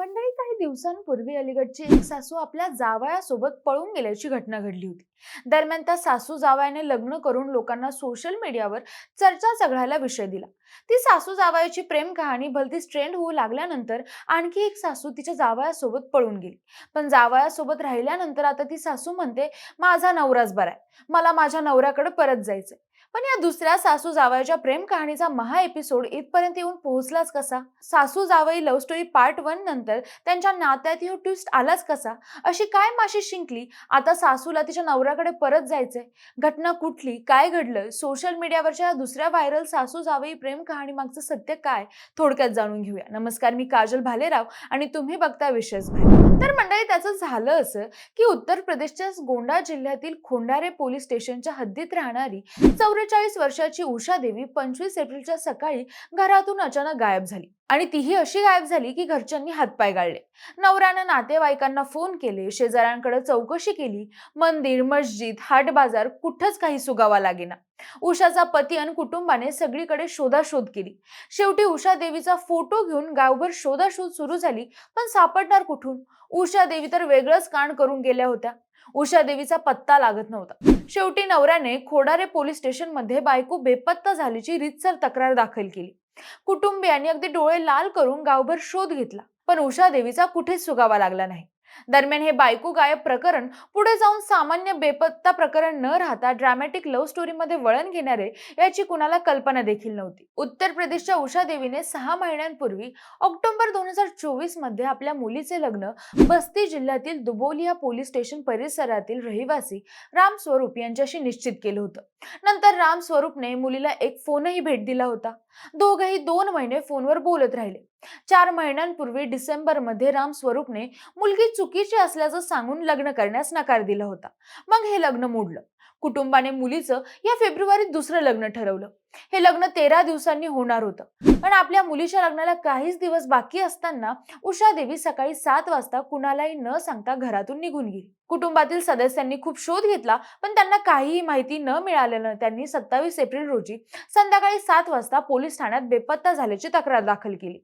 मंडळी काही दिवसांपूर्वी अलीगडची एक सासू आपल्या जावयासोबत पळून गेल्याची घटना घडली होती. दरम्यान त्या सासू जावयाने लग्न करून लोकांना सोशल मीडियावर चर्चा चघळायला विषय दिला. ती सासू जावयाची प्रेम कहाणी भलतीच ट्रेंड होऊ लागल्यानंतर आणखी एक सासू तिच्या जावयासोबत पळून गेली. पण जावयासोबत राहिल्यानंतर आता ती सासू म्हणते माझा नवराच बरा आहे. मला माझ्या नवऱ्याकडे परत जायचंय. पण या दुसऱ्या सासू जावयाच्या प्रेम कहाणीचा महा एपिसोड इथपर्यंत येऊन पोहोचलाच कसा? सासू जावई लव्ह स्टोरी पार्ट वन नंतर त्यांच्या नात्यात हो ट्विस्ट आलाच कसा? अशी काय माशी शिंकली? आता सासूला तिच्या नवऱ्याकडे परत जायचंय. घटना कुठली? काय घडलं? सोशल मीडियावरच्या या दुसऱ्या व्हायरल सासू जावई प्रेम कहाणी मागचं सत्य काय? थोडक्यात जाणून घेऊया. नमस्कार मी काजल भालेराव आणि तुम्ही बघता विशेष तर मंडळी त्याचं झालं असं की उत्तर प्रदेशच्या गोंडा जिल्ह्यातील खोंडारे पोलीस स्टेशनच्या हद्दीत राहणारी चौवेचाळीस वर्षाची उषा देवी पंचवीस एप्रिलच्या सकाळी घरातून अचानक गायब झाली. आणि तीही अशी गायब झाली की घरच्यांनी हातपाय गाळले. नवऱ्यानं नातेवाईकांना फोन केले शेजाऱ्यांकडे चौकशी केली मंदिर मस्जिद हाट बाजार कुठंच काही सुगावा लागेना. उषाचा पती आणि कुटुंबाने सगळीकडे शोधाशोध केली. शेवटी उषा देवीचा फोटो घेऊन गावभर शोधाशोध सुरू झाली पण सापडणार कुठून? उषा देवी तर वेगळंच कांड करून गेल्या होत्या. उषा देवीचा पत्ता लागत नव्हता. शेवटी नवऱ्याने खोडारे पोलीस स्टेशनमध्ये बायको बेपत्ता झाल्याची रीतसर तक्रार दाखल केली. कुटुंबियांनी अगदी डोळे लाल करून गावभर शोध घेतला. पण उषा देवीचा कुठेच सुगावा लागला नाही. दरम्यान हे बायको गायब प्रकरण पुढे जाऊन सामान्य बेपत्ता प्रकरण न राहता ड्रामॅटिक लव्ह स्टोरीमध्ये वळण घेणारे याची कुणाला कल्पना देखील नव्हती. उत्तर प्रदेशच्या उषा देवीने सहा महिन्यांपूर्वी ऑक्टोबर दोन हजार चोवीसमध्ये आपल्या मुलीचे लग्न बस्ती जिल्ह्यातील दुबोलिया पोलीस स्टेशन परिसरातील रहिवासी राम स्वरूप यांच्याशी निश्चित केलं होतं. नंतर राम स्वरूपने मुलीला एक फोनही भेट दिला होता. दोघही दोन महिने फोनवर बोलत राहिले. चार महिन्यांपूर्वी डिसेंबरमध्ये राम स्वरूपने मुलगी चुकीची असल्याचं सांगून लग्न करण्यास नकार दिला होता. मग हे लग्न मोडलं. कुटुंबाने मुलीचं या फेब्रुवारीत दुसरं लग्न ठरवलं. हे लग्न तेरा दिवसांनी होणार होतं. पण आपल्या मुलीच्या लग्नाला काहीच दिवस बाकी असताना उषा देवी सकाळी सात वाजता कुणालाही न सांगता घरातून निघून गेली. कुटुंबातील सदस्यांनी खूप शोध घेतला पण त्यांना काहीही माहिती न मिळाल्यानं त्यांनी सत्तावीस एप्रिल रोजी संध्याकाळी सात वाजता पोलीस ठाण्यात बेपत्ता झाल्याची तक्रार दाखल केली.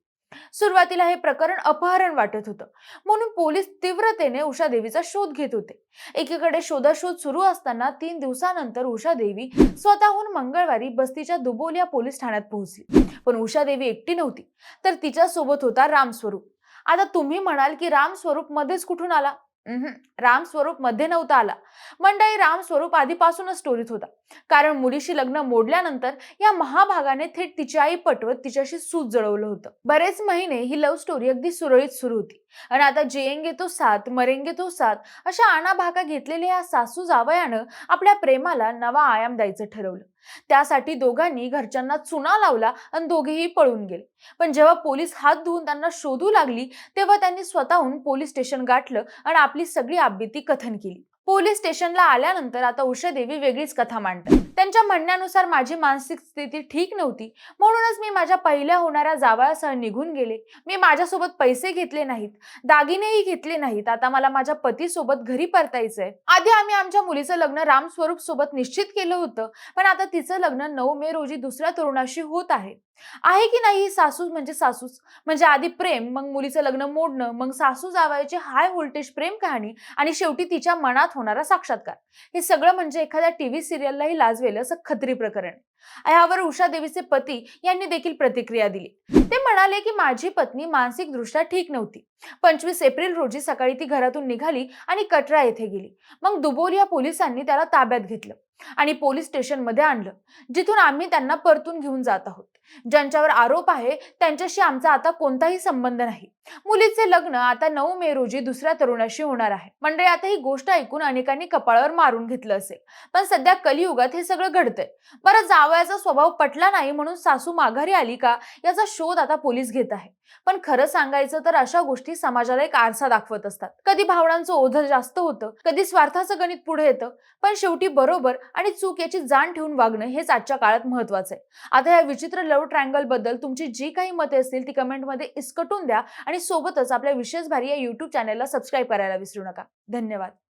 सुरुवातीला हे प्रकरण अपहरण वाटत होतं. म्हणून पोलीस तीव्रतेने उषा देवीचा शोध घेत होते. एकीकडे शोधाशोध सुरू असताना तीन दिवसानंतर उषा देवी स्वतःहून मंगळवारी बस्तीच्या दुबोलिया पोलीस ठाण्यात पोहोचली. पण उषा देवी एकटी नव्हती तर तिच्या सोबत होता रामस्वरूप. आता तुम्ही म्हणाल की रामस्वरूप मध्येच कुठून आला? रामस्वरूप राम स्वरूपमध्ये नव्हता आला. मंडळी राम स्वरूप आधीपासूनच स्टोरीत होता. कारण मुलीशी लग्न मोडल्यानंतर या महाभागाने थेट तिची आई पटवत तिच्याशी सूत जळवलं होतं. बरेच महिने ही लव्ह स्टोरी अगदी सुरळीत सुरू होती. आणि आता जेएंगे तो साथ मरेंगे तो साथ अशा आणाभागा घेतलेल्या या सासू जावयानं आपल्या प्रेमाला नवा आयाम द्यायचं ठरवलं. त्यासाठी दोघांनी घरच्यांना चुना लावला आणि दोघेही पळून गेले. पण जेव्हा पोलीस हात धुवून त्यांना शोधू लागली तेव्हा त्यांनी स्वतःहून पोलीस स्टेशन गाठलं आणि आपली सगळी आबिती कथन केली. पोलीस स्टेशनला आल्यानंतर आता उषादेवी वेगळीच कथा मांडतात. त्यांच्या म्हणण्यानुसार माझी मानसिक स्थिती ठीक नव्हती. म्हणूनच मी माझ्या पहिल्या होणाऱ्या जावयासह निघून गेले. मी माझ्यासोबत पैसे घेतले नाहीत. दागिनेही घेतले नाहीत. आता मला माझ्या पतीसोबत घरी परतायचंय. आधी आम्ही आमच्या मुलीचं लग्न रामस्वरूप सोबत निश्चित केलं होतं. पण आता तिचं लग्न नऊ मे रोजी दुसऱ्या तरुणाशी होत आहे. आहे की नाही ही सासूस म्हणजे सासूस म्हणजे आधी प्रेम मग मुलीचं लग्न मोडणं मग सासू जावायची हाय व्होल्टेज प्रेम कहाणी आणि शेवटी तिच्या मनात होणारा साक्षात्कार. हे सगळं म्हणजे एखाद्या टीव्ही सिरियललाही लाजवे असं खत्री प्रकरण. यावर उषा देवीचे पती यांनी देखील प्रतिक्रिया दिली. ते म्हणाले की माझी पत्नी मानसिक दृष्ट्या ठीक नव्हती. पंचवीस एप्रिल रोजी सकाळी ती घरातून निघाली आणि कटरा येथे गेली. मग दुबोलिया पोलिसांनी त्याला ताब्यात घेतलं आणि पोलीस स्टेशनमध्ये आणलं जिथून आम्ही त्यांना परतून घेऊन जात आहोत. ज्यांच्यावर आरोप आहे त्यांच्याशी आमचा आता कोणताही संबंध नाही. मुलीचे लग्न आता नऊ मे रोजी दुसऱ्या तरुणाशी होणार आहे. मंडळी आता ही गोष्ट ऐकून अनेकांनी कपाळावर मारून घेतलं असेल. पण सध्या कलियुगात हे सगळं घडतंय. बरं जावयाचा स्वभाव पटला नाही म्हणून सासू माघारी आली का याचा शोध आता पोलीस घेत आहे. पण खरं सांगायचं तर अशा गोष्टी समाजाला एक आरसा दाखवत असतात. कधी भावनांचं ओझं जास्त होतं कधी स्वार्थाचं गणित पुढे येतं पण शेवटी बरोबर आणि चूक याची जाण ठेवून वागणं हेच आजच्या काळात महत्वाचं आहे. आता या विचित्र लव्ह ट्रँगलबद्दल तुमची जी काही मते असतील ती कमेंटमध्ये इसकटून द्या आणि सोबतच आपल्या विशेष भारी या युट्यूब चॅनलला सबस्क्राईब करायला विसरू नका. धन्यवाद.